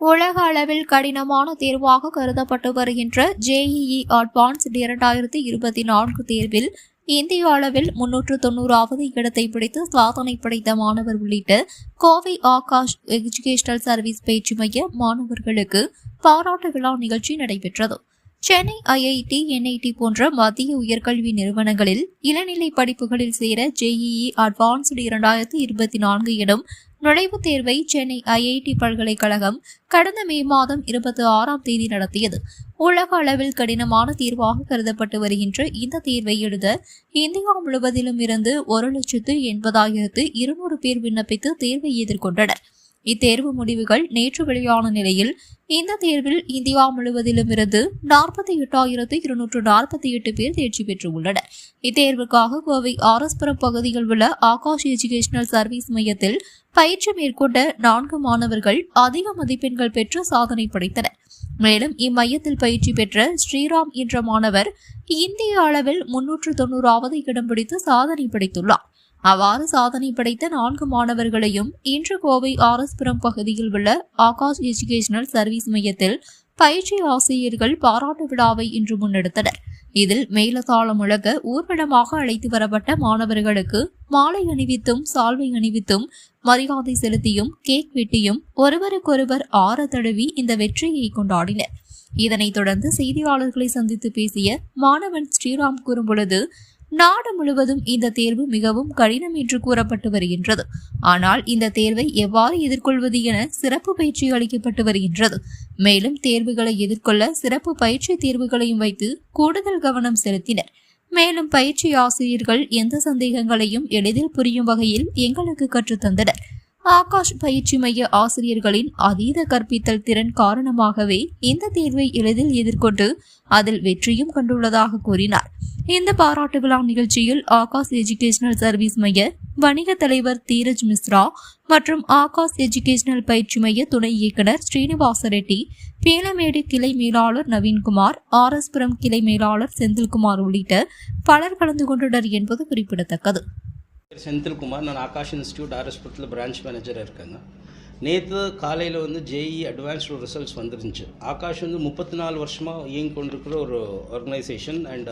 உலக அளவில் கடினமான தேர்வாக கருதப்பட்டு வருகின்ற ஜேஇஇ அட்வான்ஸ்ட் இரண்டாயிரத்தி இருபத்தி நான்கு தேர்வில் இந்திய அளவில் முன்னூற்று தொண்ணூறாவது இடத்தை பிடித்து சாதனை படைத்த மாணவர் உள்ளிட்ட கோவை ஆகாஷ் எஜுகேஷனல் சர்வீஸ் பயிற்சி மைய மாணவர்களுக்கு பாராட்டு விழா நிகழ்ச்சி நடைபெற்றது. சென்னை ஐஐடி என்ஐடி போன்ற மத்திய உயர்கல்வி நிறுவனங்களில் இளநிலை படிப்புகளில் சேர ஜேஇஇ அட்வான்ஸ்டு இரண்டாயிரத்தி இருபத்தி நான்கு எனும் நுழைவுத் தேர்வை சென்னை ஐஐடி பல்கலைக்கழகம் கடந்த மே மாதம் இருபத்தி ஆறாம் தேதி நடத்தியது. உலக அளவில் கடினமான தீர்வாக கருதப்பட்டு வருகின்ற இந்த தேர்வை எழுத இந்தியா முழுவதிலும் இருந்து ஒரு லட்சத்து எண்பதாயிரத்து இருநூறு பேர் விண்ணப்பித்து தேர்வை எதிர்கொண்டனர். இத்தேர்வு முடிவுகள் நேற்று வெளியான நிலையில் இந்த தேர்வில் இந்தியா முழுவதிலும் இருந்து நாற்பத்தி எட்டாயிரத்து இருநூற்று நாற்பத்தி எட்டு பேர் தேர்ச்சி பெற்றுள்ளனர். இத்தேர்வுக்காக கோவை ஆரஸ்புரம் பகுதியில் உள்ள ஆகாஷ் எஜுகேஷனல் சர்வீஸ் மையத்தில் பயிற்சி மேற்கொண்ட நான்கு மாணவர்கள் அதிக மதிப்பெண்கள் பெற்று சாதனை படைத்தனர். மேலும் இம்மையத்தில் பயிற்சி பெற்ற ஸ்ரீராம் என்ற மாணவர் இந்திய அளவில் முன்னூற்று தொண்ணூறாவது இடம் பிடித்து சாதனை படைத்துள்ளார். அவ்வாறு சாதனை படைத்த நான்கு மாணவர்களையும் இன்று கோவை ஆர்எஸ்புரம் பகுதியில் உள்ள ஆகாஷ் எஜுகேஷனல் சர்வீஸ் மையத்தில் பயிற்சி ஆசிரியர்கள் பாராட்டு விழாவை இன்று முன்னெடுத்தனர். இதில் மேலதாளம் உலக ஊர்வலமாக அழைத்து வரப்பட்ட மாணவர்களுக்கு மாலை அணிவித்தும் சால்வை அணிவித்தும் மரியாதை செலுத்தியும் கேக் வெட்டியும் ஒருவருக்கொருவர் ஆற தழுவி இந்த வெற்றியை கொண்டாடினர். இதனைத் தொடர்ந்து செய்தியாளர்களை சந்தித்து பேசிய மாணவன் ஸ்ரீராம் கூறும்பொழுது நாடு முழுவதும் இந்த தேர்வு மிகவும் கடினம் என்று கூறப்பட்டு வருகின்றது. ஆனால் இந்த தேர்வை எவ்வாறு எதிர்கொள்வது என சிறப்பு பயிற்சி அளிக்கப்பட்டு வருகின்றது. மேலும் தேர்வுகளை எதிர்கொள்ள சிறப்பு பயிற்சி தேர்வுகளையும் வைத்து கூடுதல் கவனம் செலுத்தினர். மேலும் பயிற்சி ஆசிரியர்கள் எந்த சந்தேகங்களையும் எளிதில் புரியும் வகையில் எங்களுக்கு கற்றுத்தந்தனர் ஆகாஷ் பயிற்சி மைய ஆசிரியர்களின் அதீத கற்பித்தல் திறன் காரணமாகவே இந்த தேர்வை எளிதில் எதிர்கொண்டு அதில் வெற்றியும் கண்டுள்ளதாக கூறினார். இந்த பாராட்டு விழா நிகழ்ச்சியில் ஆகாஷ் எஜுகேஷனல் சர்வீஸ் மைய வணிக தலைவர் தீரஜ் மிஸ்ரா மற்றும் ஆகாஷ் எஜுகேஷனல் பயிற்சி மைய துணை இயக்குனர் ஸ்ரீனிவாச ரெட்டி பேலமேடு கிளை மேலாளர் நவீன்குமார் ஆர்எஸ்புரம் கிளை மேலாளர் செந்தில்குமார் உள்ளிட்ட பலர் கலந்து கொண்டனர் என்பது குறிப்பிடத்தக்கது. செந்தில்குமார். நான் ஆகாஷ் இன்ஸ்டியூட் ஆர்எஸ்புரத்தில் பிரான்ச் மேனேஜராக இருக்கேங்க. நேற்று காலையில் வந்து ஜேஇ அட்வான்ஸ்டு ரிசல்ட்ஸ் வந்துருந்துச்சு. ஆகாஷ் வந்து முப்பத்தி நாலு வருஷமாக இயங்கி கொண்டிருக்கிற ஒரு ஆர்கனைசேஷன் அண்ட்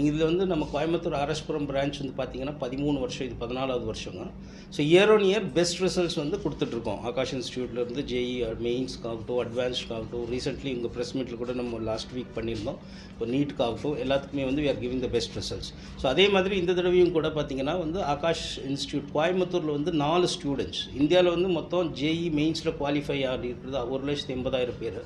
இதில் வந்து நம்ம கோயம்புத்தூர் ஆர்எஸ்புரம் பிரான்ச் வந்து பார்த்திங்கன்னா பதிமூணு வருஷம் இது பதினாலாவது வருஷங்க. So year on year best results வந்து கொடுத்துட்ருக்கோம் ஆகாஷ் இன்ஸ்டியூட்லேருந்து ஜேஇ மெயின்ஸ்க்காகட்டும் அட்வான்ஸ்க்காகட்டும் ரீசெண்ட்லி இங்கே ப்ரெஸ் மீட்டில் கூட நம்ம லாஸ்ட் வீக் பண்ணியிருந்தோம். இப்போ நீட்டுக்காகட்டும் எல்லாத்துக்குமே வந்து we are giving the best results so அதே மாதிரி இந்த தடவையும் கூட பார்த்திங்கன்னா வந்து ஆகாஷ் இன்ஸ்டியூட் கோயம்புத்தூரில் வந்து நாலு ஸ்டூடெண்ட்ஸ் இந்தியாவில் வந்து மொத்தம் ஜேஇ மெயின்ஸில் குவாலிஃபை ஆகி இருக்கிறது ஒரு லட்சத்தி எண்பதாயிரம் பேர்.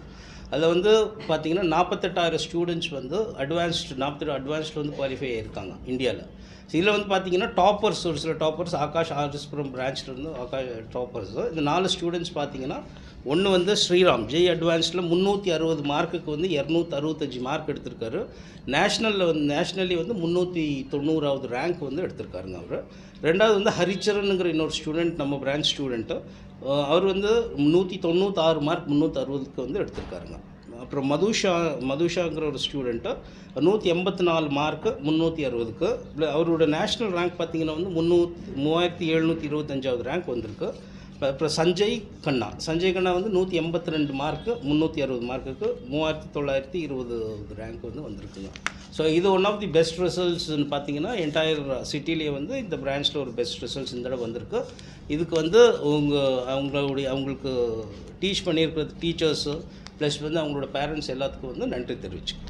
அதில் வந்து பார்த்தீங்கன்னா நாற்பத்தெட்டாயிரம் ஸ்டூடெண்ட்ஸ் வந்து அட்வான்ஸ்டு நாற்பத்தெட்டு அட்வான்ஸ்டில் வந்து குவாலிஃபை ஆகியிருக்காங்க இந்தியாவில் ஸோ இதில் வந்து பார்த்தீங்கன்னா டாப்பர்ஸ் ஒரு சில டாப்பர்ஸ் ஆகாஷ் ஆர்எஸ்புரம் பிரான்ச்லேருந்து ஆகாஷ் டாப்பர்ஸ் இந்த நாலு ஸ்டூடெண்ட்ஸ் பார்த்திங்கன்னா ஒன்று வந்து ஸ்ரீராம் ஜெய் அட்வான்ஸில் முந்நூற்றி அறுபது மார்க்குக்கு வந்து இரநூத்தி அறுபத்தஞ்சி மார்க் எடுத்திருக்காரு. நேஷ்னலில் வந்து நேஷ்னலி வந்து முந்நூற்றி தொண்ணூறாவது ரேங்க் வந்து எடுத்திருக்காருங்க அவர். ரெண்டாவது வந்து ஹரிச்சரனுங்கிற இன்னொரு ஸ்டூடெண்ட் நம்ம பிரான்ச் ஸ்டூடெண்ட்டு அவர் வந்து நூற்றி தொண்ணூத்தாறு மார்க் முந்நூற்றி அறுபதுக்கு வந்து எடுத்திருக்காருங்க. அப்புறம் மதுஷா மதுஷாங்கிற ஒரு ஸ்டூடெண்ட்டு நூற்றி எண்பத்தி நாலு மார்க்கு முந்நூற்றி அறுபதுக்கு. அவரோட நேஷ்னல் ரேங்க் பார்த்தீங்கன்னா வந்து முந்நூற்றி மூவாயிரத்தி எழுநூற்றி இருபத்தஞ்சாவது ரேங்க் வந்திருக்கு. அப்புறம் சஞ்சய் கண்ணா. சஞ்சய் கண்ணா வந்து நூற்றி எண்பத்தி ரெண்டு மார்க்கு முந்நூற்றி அறுபது மார்க்குக்கு மூவாயிரத்தி தொள்ளாயிரத்தி இருபது ரேங்க் வந்து வந்திருக்குங்க. ஸோ இது ஒன் ஆஃப் தி பெஸ்ட் ரிசல்ட்ஸ்னு பார்த்தீங்கன்னா என்டையர் சிட்டிலேயே வந்து இந்த பிரான்ச்சில் ஒரு பெஸ்ட் ரிசல்ட்ஸ் இந்த தடவை வந்திருக்கு. இதுக்கு வந்து உங்கள் அவங்களுடைய அவங்களுக்கு டீச் பண்ணியிருக்கிற டீச்சர்ஸு ப்ளஸ் வந்து அவங்களோட பேரண்ட்ஸ் எல்லாத்துக்கும் வந்து நன்றி தெரிவிச்சுக்கிறேன்